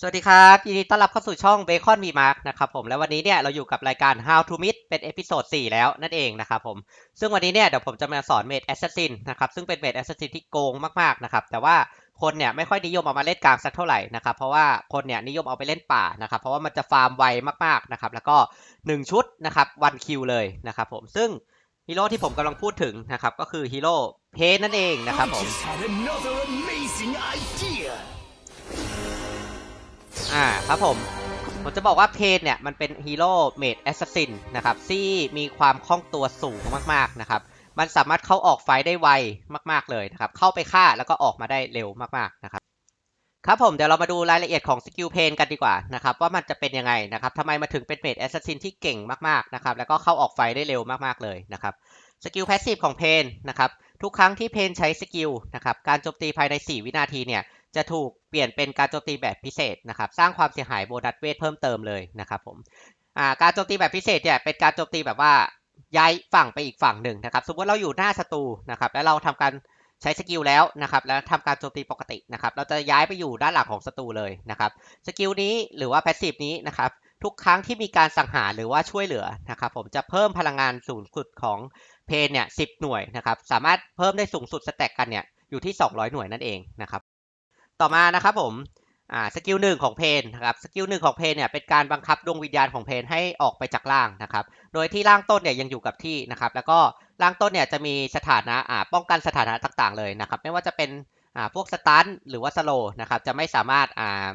สวัสดีครับยินดีต้อนรับเข้าสู่ช่อง Bacon v Mark นะครับผมและวันนี้เนี่ยเราอยู่กับรายการ How to Meet เป็นเอพิโซด4แล้วนั่นเองนะครับผมซึ่งวันนี้เนี่ยเดี๋ยวผมจะมาสอนเมดแอสซัสซินนะครับซึ่งเป็นเมดแอสซัสซินที่โกงมากๆนะครับแต่ว่าคนเนี่ยไม่ค่อยนิยมเอามาเล่นกลางสักเท่าไหร่นะครับเพราะว่าคนเนี่ยนิยมเอาไปเล่นป่านะครับเพราะว่ามันจะฟาร์มไวมากๆนะครับแล้วก็ 1 ชุดนะครับวันคิวเลยนะครับผมซึ่งฮีโร่ที่ผมกำลังพูดถึงนะครับก็คือฮีโร่เพนนั่นเองนะครับผม อ่าครับผมผมจะบอกว่าเพนเนี่ยมันเป็นฮีโร่เมดแอสซัสซินนะครับที่มีความคล่องตัวสูงมากๆนะครับ มันสามารถเข้าออกไฟได้ไวมากๆเลยนะครับ เข้าไปฆ่าแล้วก็ออกมาได้เร็วมากๆนะครับครับผมเดี๋ยวเรามาดูรายละเอียดของสกิลเพนกันดีกว่านะครับว่ามันจะเป็นยังไงนะครับทำไมมาถึงเป็นเมดแอสซัสซินที่เก่งมากๆนะครับแล้วก็เข้าออกไฟได้เร็วมากๆเลยนะครับสกิลแพสซีฟของเพนนะครับทุกครั้งที่เพนใช้สกิลนะครับการโจมตีภายใน 4 วินาทีเนี่ย จะถูกเปลี่ยนเป็นการโจมตีแบบพิเศษนะครับสร้างความเสียหายโบนัสเวทเพิ่มเติมเลยนะครับผมการโจมตีแบบพิเศษเนี่ยเป็นการโจมตีแบบว่าย้ายฝั่งไปอีกฝั่งหนึ่งนะครับสมมติเราอยู่หน้าศัตรูนะครับแล้วเราทำการใช้สกิลแล้วนะครับแล้วทำการโจมตีปกตินะครับเราจะย้ายไปอยู่ด้านหลังของศัตรูเลยนะครับสกิลนี้หรือว่าแพสซีฟนี้นะครับทุกครั้งที่มีการสังหารหรือว่าช่วยเหลือนะครับผมจะเพิ่มพลังงานสูงสุดของเพนเนี่ยสิหน่วยนะครับสามารถเพิ่มได้สูงสุดสแต็กกันเนี่ยอยู่ที่ 200 หน่วยนั่นเองนะครับ ต่อมานะครับผมอ่าสกิลหนึ่งของเพนนะครับสกิลหนึ่งของเพนเนี่ยเป็นการบังคับดวงวิญญาณของเพนให้ออกไปจากล่างนะครับ โดยที่ล่างต้นเนี่ยยังอยู่กับที่นะครับ แล้วก็ล่างต้นเนี่ยจะมีสถานะอ่าป้องกันสถานะต่างๆ เลยนะครับ ไม่ว่าจะเป็นอ่าพวกสตันหรือว่าสโลนะครับจะไม่สามารถอ่า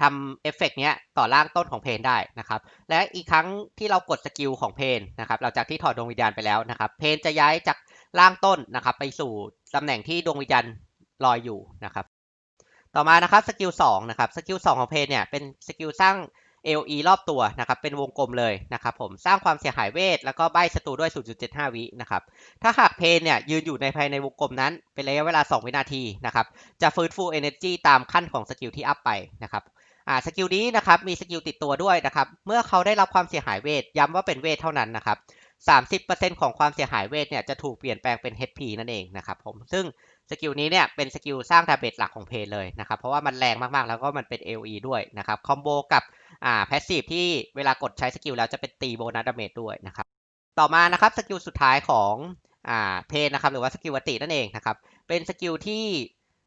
ทำเอฟเฟกต์เนี้ยต่อล่างต้นของเพนได้นะครับ และอีกครั้งที่เรากดสกิลของเพนนะครับหลังจากที่ถอดดวงวิญญาณไปแล้วนะครับ เพนจะย้ายจากล่างต้นนะครับ ไปสู่ตำแหน่งที่ดวงวิญญาณลอยอยู่นะครับ ต่อมานะครับสกิล2นะครับสกิล2ของเพนเนี่ยเป็นสกิลสร้าง LE รอบตัวนะครับเป็นวงกลมเลยนะครับผมสร้างความเสียหายเวท แล้วก็ใบศัตรูด้วย 0.75 วินะครับถ้าหากเพนเนี่ยยืนอยู่ในภายในวงกลมนั้น เป็นระยะเวลา 2 วินาทีนะครับจะฟื้นฟู Energy ตามขั้นของสกิลที่อัพไปนะครับอ่าสกิลนี้นะครับมีสกิลติดตัวด้วยนะครับเมื่อเขาได้รับความเสียหายเวทย้ำว่าเป็นเวทเท่านั้นนะครับ 30%ของความเสียหายเวทเนี่ยจะถูกเปลี่ยนแปลงเป็น HP นั่นเองนะครับผมซึ่งสกิลนี้เนี่ยเป็นสกิลสร้างดาเมจหลักของเพลเลยนะครับเพราะว่ามันแรงมากๆ แล้วก็มันเป็น LE ด้วยนะครับคอมโบกับอ่าแพสซีฟที่เวลากดใช้สกิลแล้วจะเป็นตีโบนัสดาเมจด้วยนะครับต่อมานะครับสกิลสุดท้ายของอ่าเพลนะครับหรือว่าสกิลวัตินั่นเองนะครับเป็นสกิลที่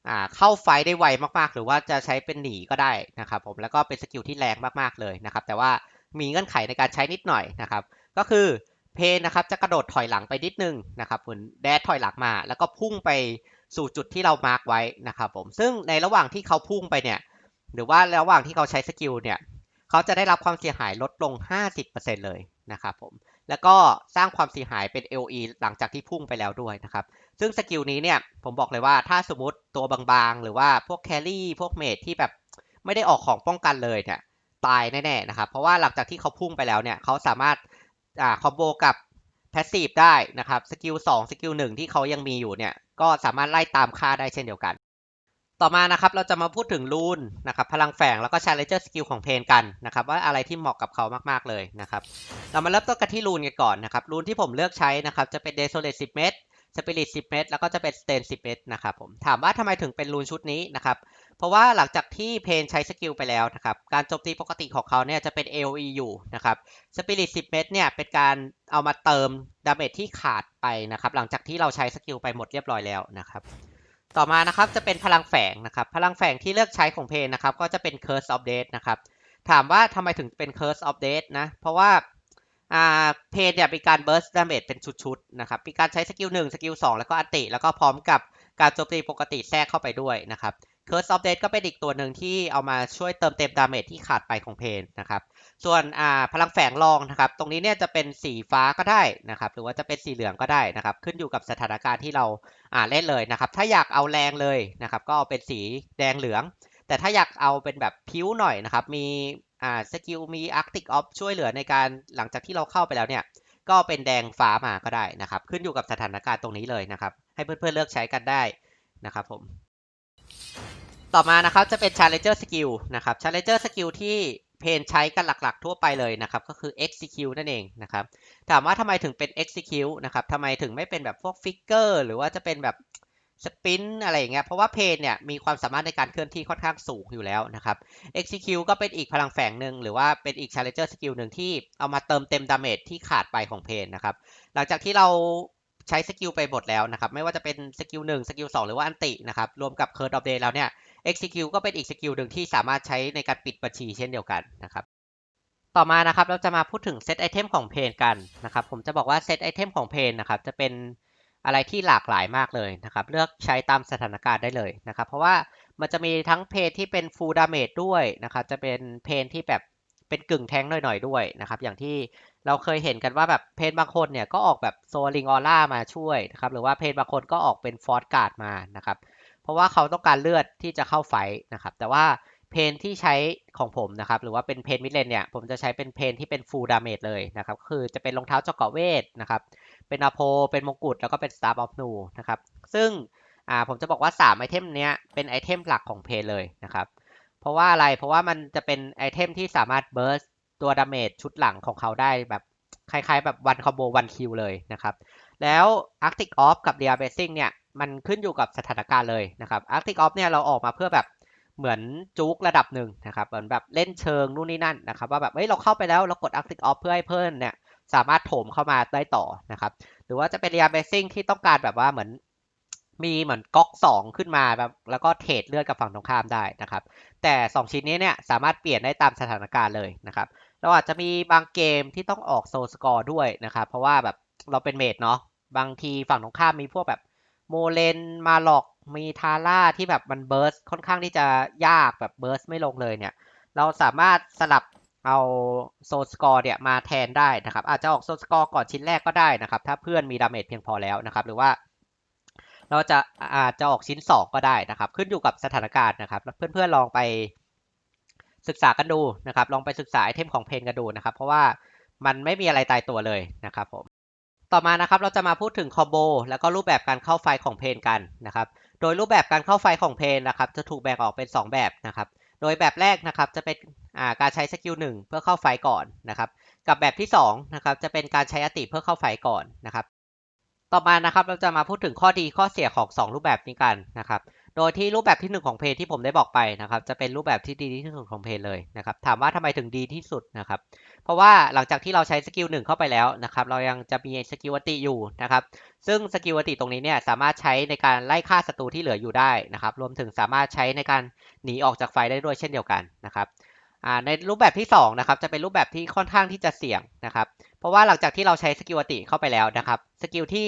อ่าเข้าไฟได้ไวมากๆ หรือว่าจะใช้เป็นหนีก็ได้นะครับผมแล้วก็เป็นสกิลที่แรงมากๆเลยนะครับแต่ว่ามีเงื่อนไขในการใช้นิดหน่อยนะครับก็คือ เพนนะครับจะกระโดดถอยหลังไปนิดนึงนะครับเหมือนแดดถอยหลังมา แล้วก็พุ่งไปสู่จุดที่เรามาร์กไว้นะครับผมซึ่งในระหว่างที่เขาพุ่งไปเนี่ยหรือว่าระหว่างที่เขาใช้สกิลเนี่ยเขาจะได้รับความเสียหายลดลง 50%เลยนะครับผมแล้วก็สร้างความเสียหายเป็น LE หลังจากที่พุ่งไปแล้วด้วยนะครับซึ่งสกิลนี้เนี่ยผมบอกเลยว่าถ้าสมมติตัวบางๆ หรือว่าพวกแครี่พวกเมจที่แบบไม่ได้ออกของป้องกันเลยเนี่ยตายแน่ๆนะครับเพราะว่าหลังจากที่เขาพุ่งไปแล้วเนี่ยเขาสามารถ อ่าคอมโบกับแพสซีฟได้นะครับสกิล2สกิล1ที่เขายังมีอยู่เนี่ยก็สามารถไล่ตามค่าได้เช่นเดียวกัน ต่อมานะครับเราจะมาพูดถึงรูนนะครับพลังแฝงแล้วก็ชาเลนเจอร์สกิลของเพนกันนะครับว่าอะไรที่เหมาะกับเขามากๆเลยนะครับเรามาเริ่มต้นกันที่รูนกันก่อนนะครับรูนที่ผมเลือกใช้นะครับจะเป็นเดโซเลตสิบเมตร Spirit 10 เมตรแล้วก็จะเป็น Stain 10 เมตรนะครับผมถามว่าทำไมถึงเป็นรูนชุดนี้นะครับเพราะว่าหลังจากที่เพนใช้สกิลไปแล้วนะครับการโจมตีปกติของเขาเนี่ยจะเป็น AOE อยู่นะครับสปิริต10 เม็ดเนี่ยเป็นการเอามาเติมดาเมจที่ขาดไปนะครับหลังจากที่เราใช้สกิลไปหมดเรียบร้อยแล้วนะครับต่อมานะครับจะเป็นพลังแฝงนะครับพลังแฝงที่เลือกใช้ของเพนนะครับก็จะเป็น Curse of Death นะครับถามว่าทำไมถึงเป็น Curse of Death นะเพราะว่า อ่าเพนเนี่ยมีการ burst damage เป็นชุดๆนะครับมีการใช้สกิล1สกิล2แล้วก็อัติ แล้วก็พร้อมกับการโจมตีปกติแทรกเข้าไปด้วยนะครับ Curse of Death ก็เป็นอีกตัวหนึ่งที่เอามาช่วยเติมเต็มดาเมจที่ขาดไปของเพนนะครับส่วนอ่าพลังแฝงรองนะครับ ตรงนี้เนี่ยจะเป็นสีฟ้าก็ได้นะครับ หรือว่าจะเป็นสีเหลืองก็ได้นะครับ ขึ้นอยู่กับสถานการณ์ที่เราอ่าเล่นเลยนะครับ ถ้าอยากเอาแรงเลยนะครับ ก็เอาเป็นสีแดงเหลือง แต่ถ้าอยากเอาเป็นแบบพิ้วหน่อยนะครับ มี อ่าสกิลมีอาร์ติกออฟช่วยเหลือในการหลังจากที่เราเข้าไปแล้วเนี่ย ก็เป็นแดงฟ้ามาก็ได้นะครับ ขึ้นอยู่กับสถานการณ์ตรงนี้เลยนะครับ ให้เพื่อนๆเลือกใช้กันได้นะครับผม ต่อมานะครับจะเป็น Challenger Skill นะครับ Challenger Skill ที่เพนใช้กันหลักๆ ทั่วไปเลยนะครับ ก็คือ Execute นั่นเองนะครับ ถามว่าทำไมถึงเป็น Execute นะครับทำไมถึงไม่เป็นแบบพวก Figure หรือว่าจะเป็นแบบ สปินอะไรอย่างเงี้ยเพราะว่าเพนเนี่ยมีความสามารถในการเคลื่อนที่ค่อนข้างสูงอยู่แล้วนะครับ execute ก็เป็นอีกพลังแฝงหนึ่งหรือว่าเป็นอีก challenger skill หนึ่งที่เอามาเติมเต็มดาเมจที่ขาดไปของเพนนะครับ หลังจากที่เราใช้สกิลไปหมดแล้วนะครับ ไม่ว่าจะเป็นสกิลหนึ่งสกิลสองหรือว่าอันตินะครับรวมกับ Curse of Day แล้วเนี่ย execute ก็เป็นอีกสกิลหนึ่งที่สามารถใช้ในการปิดบัญชีเช่นเดียวกันนะครับต่อมานะครับเราจะมาพูดถึงเซตไอเทมของเพนกันนะครับผมจะบอกว่าเซตไอเทมของเพนนะครับจะเป็น อะไรที่หลากหลายมากเลยนะครับ เลือกใช้ตามสถานการณ์ได้เลยนะครับ เพราะว่ามันจะมีทั้งเพนที่เป็น full damage ด้วยนะครับ จะเป็นเพนที่แบบเป็นกึ่งแทงหน่อยๆด้วยนะครับ อย่างที่เราเคยเห็นกันว่าแบบเพนบางคนเนี่ยก็ออกแบบโซลิงออร่ามาช่วยนะครับ หรือว่าเพนบางคนก็ออกเป็นฟอร์สการ์ดมานะครับ เพราะว่าเขาต้องการเลือดที่จะเข้าไฟนะครับ แต่ว่า เพนที่ใช้ของผมนะครับหรือว่าเป็นเพนมิดเลนเนี่ยผมจะใช้เป็นเพนที่เป็นฟูลดาเมจเลยนะครับคือจะเป็นรองเท้าเจาะเกาะเวทนะครับเป็นอาโพเป็นมงกุฎแล้วก็เป็น Star of Nu นะครับซึ่งอ่าผมจะบอกว่า 3 ไอเทมเนี้ยเป็นไอเทมหลักของเพนเลยนะครับเพราะว่าอะไรเพราะว่ามันจะเป็นไอเทมที่สามารถเบิร์สตัวดาเมจชุดหลังของเขาได้แบบคล้ายๆ แบบวันคอมโบวันคิวเลยนะครับแล้ว Arctic Off กับ Dear Basing เนี่ยมันขึ้นอยู่กับสถานการณ์เลยนะครับ Arctic Off เนี่ยเราออกมาเพื่อแบบ เหมือนจุกระดับหนึ่งนะครับเหมือนแบบเล่นเชิงนู่นนี่นั่นนะครับว่าแบบเฮ้ยเราเข้าไปแล้วเรากด Arctic Off เพื่อให้เพื่อนเนี่ยสามารถโถมเข้ามาได้ต่อนะครับหรือว่าจะเป็น Dear Basing ที่ต้องการแบบว่าเหมือนมีเหมือนก๊อกสองขึ้นมาแบบแล้วก็เทรดเลือดกับฝั่งตรงข้ามได้นะครับ แต่ 2 ชิ้นนี้เนี่ยสามารถเปลี่ยนได้ตามสถานการณ์เลยนะครับ เราอาจจะมีบางเกมที่ต้องออกโซสกอร์ด้วยนะครับ เพราะว่าแบบเราเป็นเมดเนาะบางทีฝั่งตรงข้ามมีพวกแบบโมเลนมาหลอก มีทาร่าที่แบบมันเบิร์สค่อนข้างที่จะยากแบบเบิร์สไม่ลงเลยเนี่ย เราสามารถสลับเอาโซสกอร์เนี่ยมาแทนได้นะครับ อาจจะออกโซสกอร์ก่อนชิ้นแรกก็ได้นะครับ ถ้าเพื่อนมีดาเมจเพียงพอแล้วนะครับ หรือว่าเราจะอาจจะออกชิ้น 2 ก็ได้นะครับ ขึ้นอยู่กับสถานการณ์นะครับเพื่อนๆลองไปศึกษากันดูนะครับ ลองไปศึกษาไอเทมของเพนกันดูนะครับ เพราะว่ามันไม่มีอะไรตายตัวเลยนะครับผมต่อมานะครับเราจะมาพูดถึงคอมโบแล้วก็รูปแบบการเข้าไฟของเพนกันนะครับ โดยรูปแบบการเข้าไฟของเพนนะครับจะถูกแบ่งออกเป็น 2 แบบนะครับ โดยแบบแรกนะครับจะเป็นาการใช้สกิล1เพื่อเข้าไฟก่อนนะครับกับแบบที่2นะครับจะเป็นการใช้อติเพื่อเข้าไฟก่อนนะครับ ต่อมานะครับเราจะมาพูดถึงข้อดีข้อเสียของ 2 รูปแบบนี้กันนะครับ โดยที่รูปแบบที่ 1 ของเพจที่ผมได้บอกไปนะครับจะเป็นรูปแบบที่ดีที่สุดของเพจเลยนะครับถามว่าทำไมถึงดีที่สุดนะครับเพราะว่าหลังจากที่เราใช้สกิลหนึ่งเข้าไปแล้วนะครับเรายังจะมีสกิลอติอยู่นะครับซึ่งสกิลอติตรงนี้เนี่ยสามารถใช้ในการไล่ฆ่าศัตรูที่เหลืออยู่ได้นะครับรวมถึงสามารถใช้ในการหนีออกจากไฟได้ด้วยเช่นเดียวกันนะครับ ในรูปแบบที่2นะครับจะเป็นรูปแบบที่ค่อนข้างที่จะเสี่ยงนะครับ เพราะว่าหลังจากที่เราใช้สกิลอติเข้าไปแล้วนะครับสกิลที่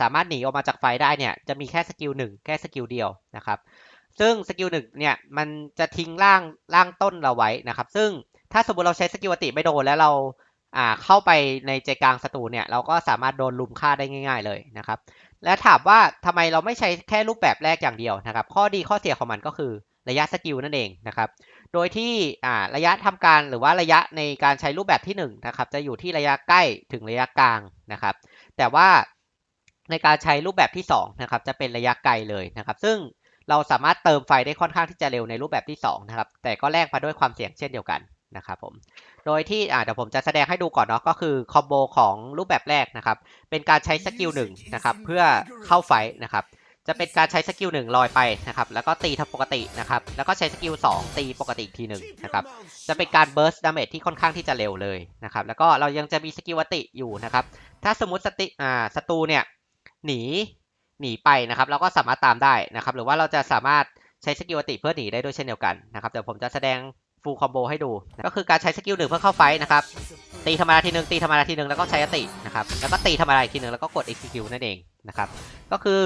สามารถหนีออกมาจากไฟได้เนี่ยจะมีแค่สกิลหนึ่งแค่สกิลเดียวนะครับ ซึ่งสกิลหนึ่งเนี่ยมันจะทิ้งร่างร่างต้นเราไว้นะครับ ซึ่งถ้าสมมติเราใช้สกิลอติไม่โดนแล้วเราเข้าไปในใจกลางศัตรูเนี่ยเราก็สามารถโดนลุมฆ่าได้ง่าย ๆเลยนะครับ และถามว่าทำไมเราไม่ใช้แค่รูปแบบแรกอย่างเดียวนะครับ ข้อดีข้อเสียของมันก็คือระยะสกิลนั่นเองนะครับ โดยที่อ่าระยะทำการหรือว่าระยะในการใช้รูปแบบที่1นงนะครับจะอยู่ที่ระยะใกล้ถึงระยะกลางนะครับ แต่ว่าในการใช้รูปแบบที่2นะครับจะเป็นระยะไกลเลยนะครับ ซึ่งเราสามารถเติมไฟได้ค่อนข้างที่จะเร็วในรูปแบบที่2นะครับแต่ก็แลกมาด้วยความเสี่ยงเช่นเดียวกันนะครับผมโดยที่เดี๋ยวผมจะแสดงให้ดูก่อนเนาะก็คือคอมโบของรูปแบบแรกนะครับเป็นการใช้สกิลหนึ่งนะครับเพื่อเข้าไฟนะครับ จะเป็นการใช้สกิลหนึ่งลอยไปนะครับ แล้วก็ตีทำปกตินะครับ แล้วก็ใช้สกิลสองตีปกติอีกทีหนึ่งนะครับ จะเป็นการเบิร์สดาเมจที่ค่อนข้างที่จะเร็วเลยนะครับ แล้วก็เรายังจะมีสกิลอติอยู่นะครับ ถ้าสมมติสติอ่าศัตรูเนี่ยหนีหนีไปนะครับ เราก็สามารถตามได้นะครับ หรือว่าเราจะสามารถใช้สกิลอติเพื่อหนีได้ด้วยเช่นเดียวกันนะครับ เดี๋ยวผมจะแสดงฟูลคอมโบให้ดู ก็คือการใช้สกิลหนึ่งเพื่อเข้าไฟนะครับ ตีธรรมดาทีหนึ่งตีธรรมดาทีหนึ่งแล้วก็ใช้อตินะครับ แล้วก็ตีธรรมดาอีกทีหนึ่งแล้วก็กด execute นั่นเองนะครับ ก็คือ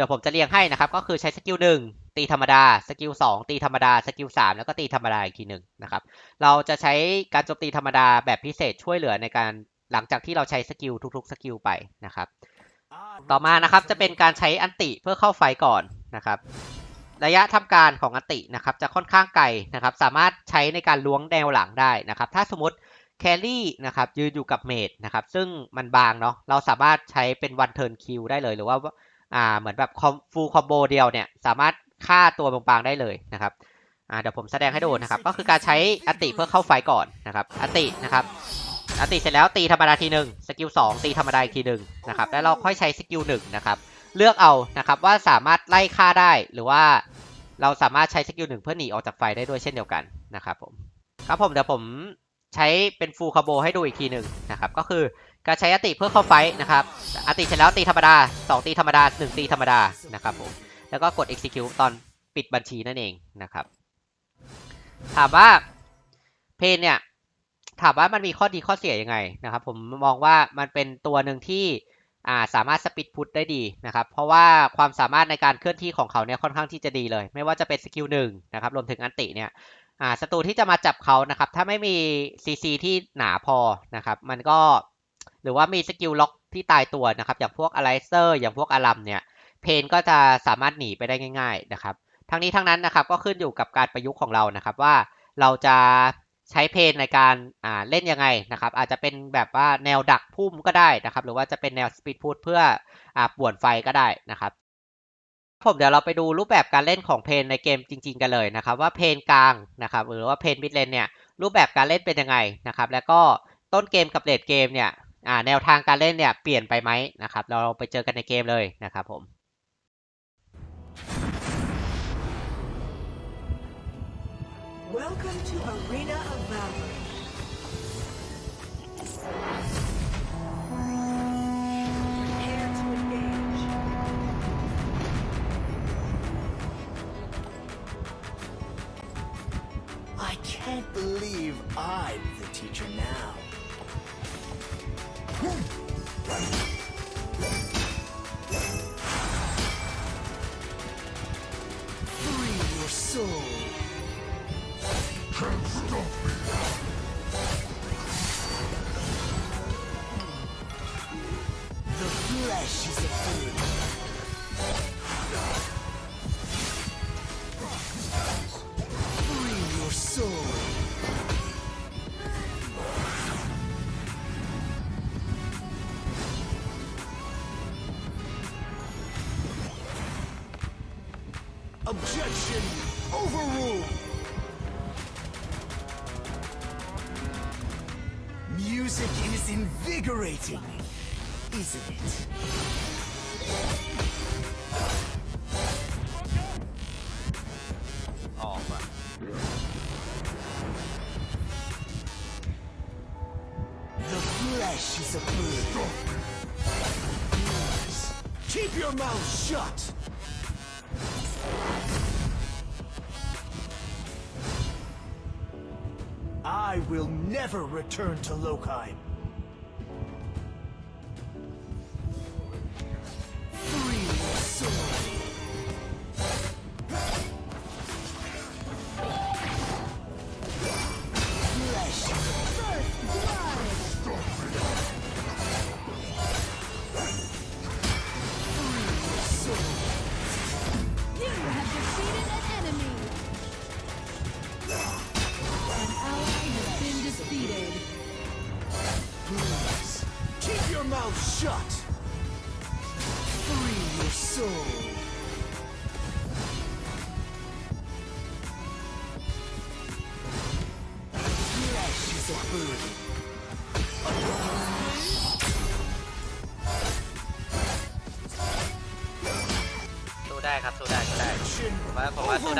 ดี๋ยวผมจะเรียงให้นะครับ ก็คือใช้สกิลหนึ่งตีธรรมดา สกิลสองตีธรรมดา สกิลสามแล้วก็ตีธรรมดาอีกทีหนึ่งนะครับ เราจะใช้การโจมตีธรรมดาแบบพิเศษช่วยเหลือในการหลังจากที่เราใช้สกิลทุกๆสกิลไปนะครับ ต่อมานะครับจะเป็นการใช้อันติเพื่อเข้าไฟก่อนนะครับ ระยะทำการของอันตินะครับจะค่อนข้างไกลนะครับ สามารถใช้ในการล้วงแนวหลังได้นะครับ ถ้าสมมติแครี่นะครับยืนอยู่กับเมดนะครับ ซึ่งมันบางเนาะเราสามารถใช้เป็นวันเทิร์นคิวได้เลย หรือว่า อ่าเหมือนแบบฟูลคอมโบเดียวเนี่ยสามารถฆ่าตัวบางๆได้เลยนะครับอ่าเดี๋ยวผมแสดงให้ดูนะครับ ก็คือการใช้อันติเพื่อเข้าไฟก่อนนะครับอันตินะครับอันติเสร็จแล้วตีธรรมดาทีหนึ่งสกิลสองตีธรรมดาอีกทีหนึ่งนะครับแล้วเราค่อยใช้สกิลหนึ่งนะครับเลือกเอานะครับว่าสามารถไล่ฆ่าได้หรือว่าเราสามารถใช้สกิลหนึ่งเพื่อหนีออกจากไฟได้ด้วยเช่นเดียวกันนะครับผมครับผมเดี๋ยวผมใช้เป็นฟูลคาโบให้ดูอีกทีหนึ่งนะครับก็คือ การใช้อติเพื่อเข้าไฟท์นะครับอติเสร็จแล้วตีธรรมดา 2 ตีธรรมดา 1 ตีธรรมดานะครับผมแล้วก็กด execute ตอนปิดบัญชีนั่นเองนะครับ ถามว่าเพนเนี่ยถามว่ามันมีข้อดีข้อเสียยังไงนะครับผมมองว่ามันเป็นตัวหนึ่งที่าสามารถสปิดพุทได้ดีนะครับ เพราะว่าความสามารถในการเคลื่อนที่ของเขาเนี่ยค่อนข้างที่จะดีเลย ไม่ว่าจะเป็นสกิลหนึ่งนะครับรวมถึงอันติเนี่ยศัตรูที่จะมาจับเขานะครับ ถ้าไม่มีซีซีที่หนาพอนะครับ มันก็ หรือว่ามีสกิลล็อกที่ตายตัวนะครับ อย่างพวกอะไลเซอร์อย่างพวกอารัมเนี่ยเพนก็จะสามารถหนีไปได้ง่าย ๆนะครับ ทั้งนี้ทั้งนั้นนะครับก็ขึ้นอยู่กับการประยุกต์ของเรานะครับ ว่าเราจะใช้เพนในการอ่าเล่นยังไงนะครับ อาจจะเป็นแบบว่าแนวดักพุ่มก็ได้นะครับ หรือว่าจะเป็นแนวสปีดพุทเพื่ออ่าป่วนไฟก็ได้นะครับผมเดี๋ยวเราไปดูรูปแบบการเล่นของเพนในเกมจริง ๆ กันเลยนะครับ ว่าเพนกลางนะครับ หรือว่าเพนมิดเลนเนี่ยรูปแบบการเล่นเป็นยังไงนะครับ แล้วก็ต้นเกมกับเลดเกมเนี่ย อ่าแนวทางการเล่นเนี่ยเปลี่ยนไปไหมนะครับ เราไปเจอกันในเกมเลยนะครับผม Welcome to Arena of Valor. Prepare to engage. I can't believe I'm the teacher now. Free your soul. Music is invigorating, isn't it? The flesh is a. Yes. Keep your mouth shut. Never return to Lokheim.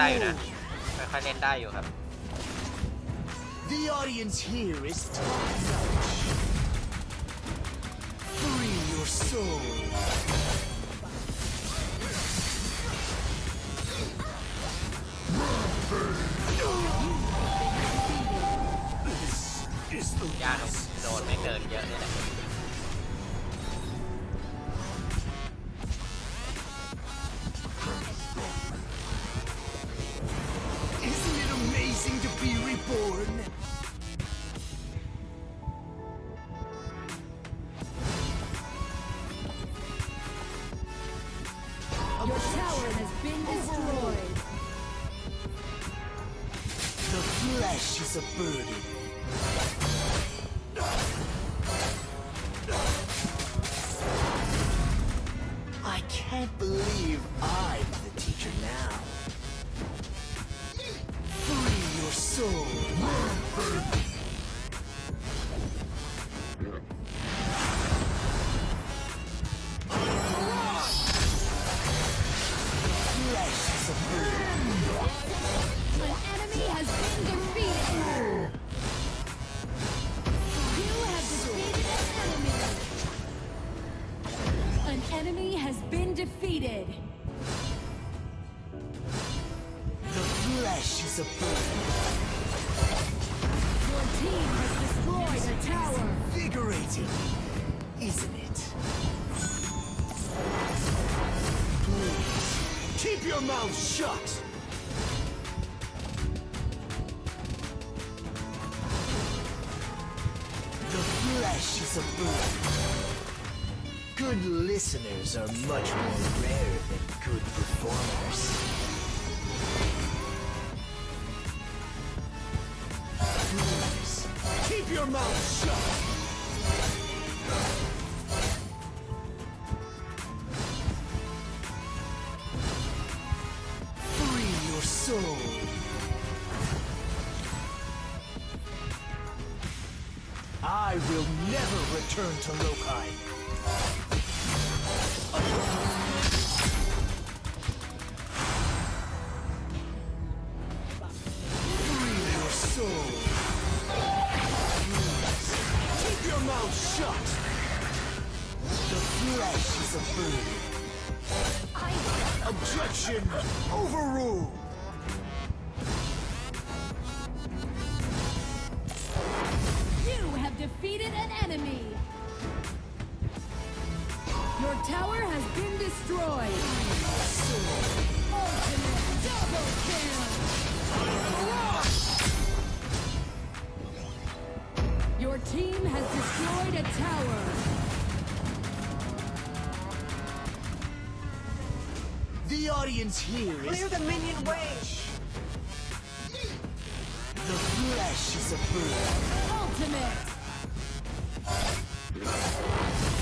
ได้อยู่นะค่อยๆเล่นได้อยู่ครับ The audience here is top notch. Can't believe I'm the teacher now. Your mouth shut. The flesh is a bird. Good listeners are much more rare than good performers. Keep your mouth shut. The audience here is Clear the minion way. the flesh is a bird. Ultimate.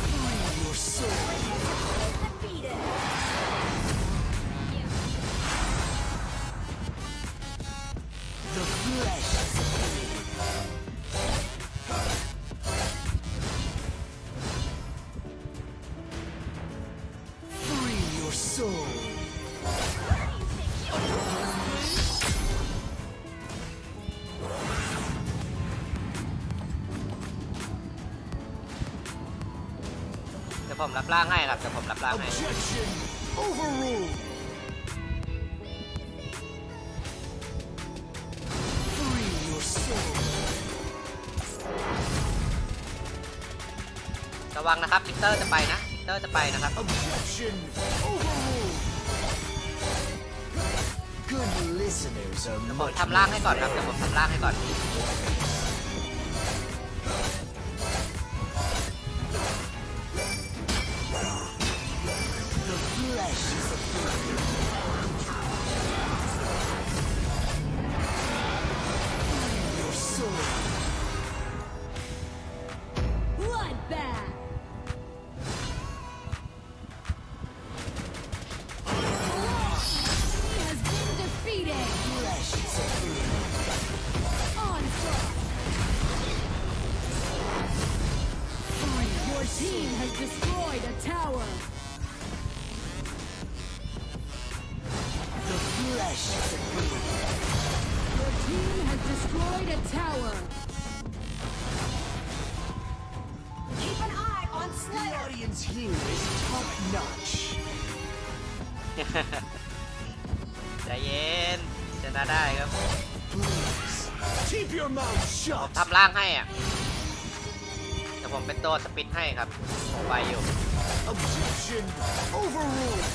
Free your soul. The flesh ดี๋ยวผมรับร่างให้ครับเดี๋ยวผมรับร่างให้ Objection overruled. Free your soul. ระวังนะครับลิกเตอร์จะไปนะลิกเตอร์จะไปนะครับ Objection overruled. Good listeners are ผม much ทำร่างให้ก่อน more ครับเดี๋ยวผมทำร่างให้ก่อน ใจเย็นชนะได้ครับ Please keep your mouth shut. ทำร่างให้อะเดี๋ยวผมเป็นตัวสปินให้ครับผมไปอยู่ Objection overruled.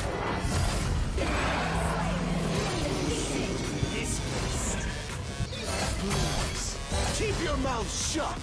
Dismissed. Please keep your mouth shut.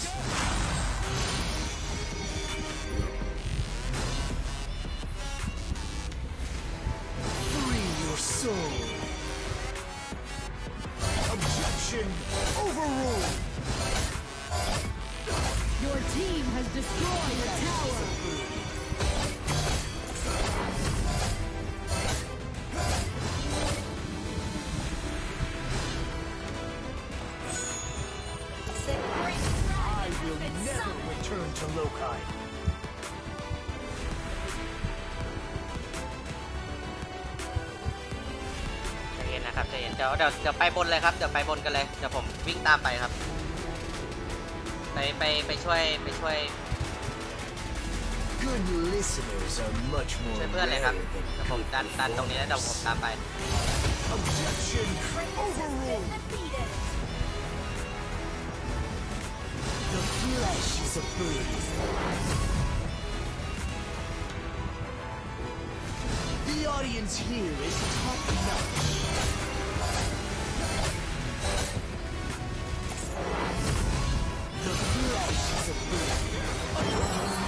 ดี๋ยวเดี๋ยวเดี๋ยวไปบนเลยครับเดี๋ยวไปบนกันเลยเดี๋ยวผมวิ่งตามไปครับ ไปไปไปช่วยไปช่วย Good listeners are much more ช่วยเพื่อนเลยครับ rare than เดี๋ยวผม good ดันดันตรงนี้แล้วเดี๋ยวผม performers. ตามไป Objection! Kratos has been defeated. The flesh is a burden. The audience here is top notch. ありがとうございます。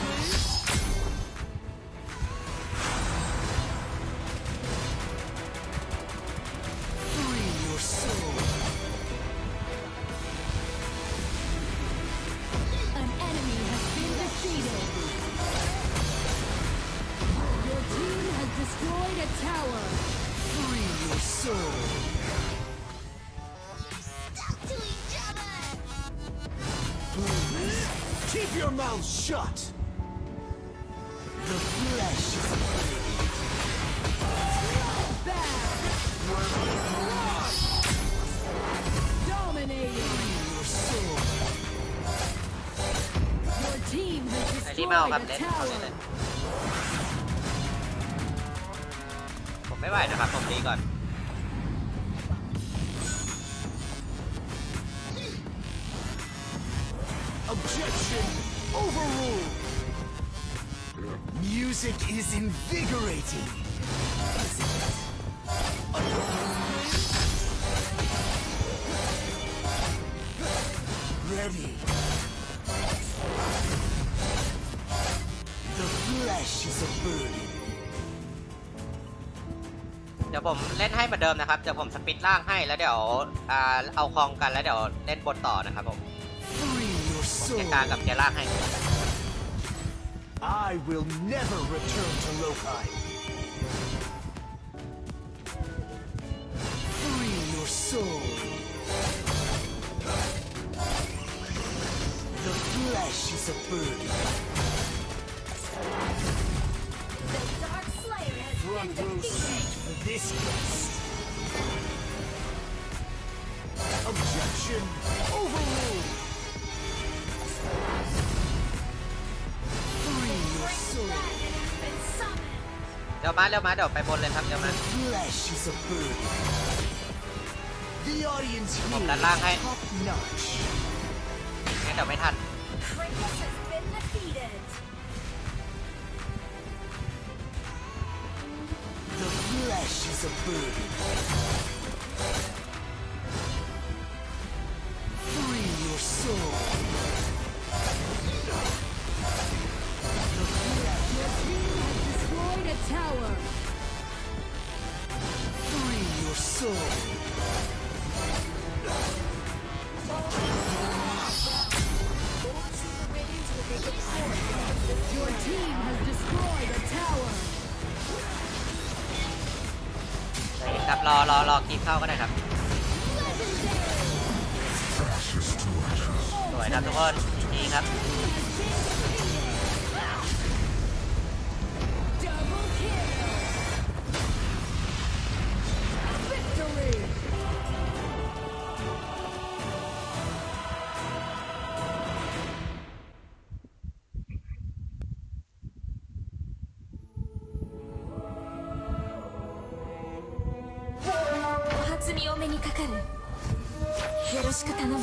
ไอ้ที่มาเอาครับ destroyed เล่ a นเอาเลย tower. เลยผมไม่ไหวนะครับผมดีก่อน เดี๋ยวผมเล่นให้เหมือนเดิมนะครับ เดี๋ยวผมสปิดล่างให้แล้วเดี๋ยวอ่าเอาคลองกันแล้วเดี๋ยวเล่นบนต่อนะครับผม Free your เกี soul. ยร์กลางกับเกียร์ล่างให้ I will never return to Lokai. Free your soul. The flesh is a burden. Slayer has Front been row defeated. seat for this quest. Objection overruled. Free your Great soul. dragon has been summoned. เดี๋ยวมาเดี๋ยวมาเดี๋ยวไปบนเลยครับเดี๋ยวมา The flesh is a burden. The audience here Một lần lang hay. is top notch. งั้นเดี๋ยวไม่ทัน Kratos flesh ข้าก็ได้ครับ かる。よろしく頼む。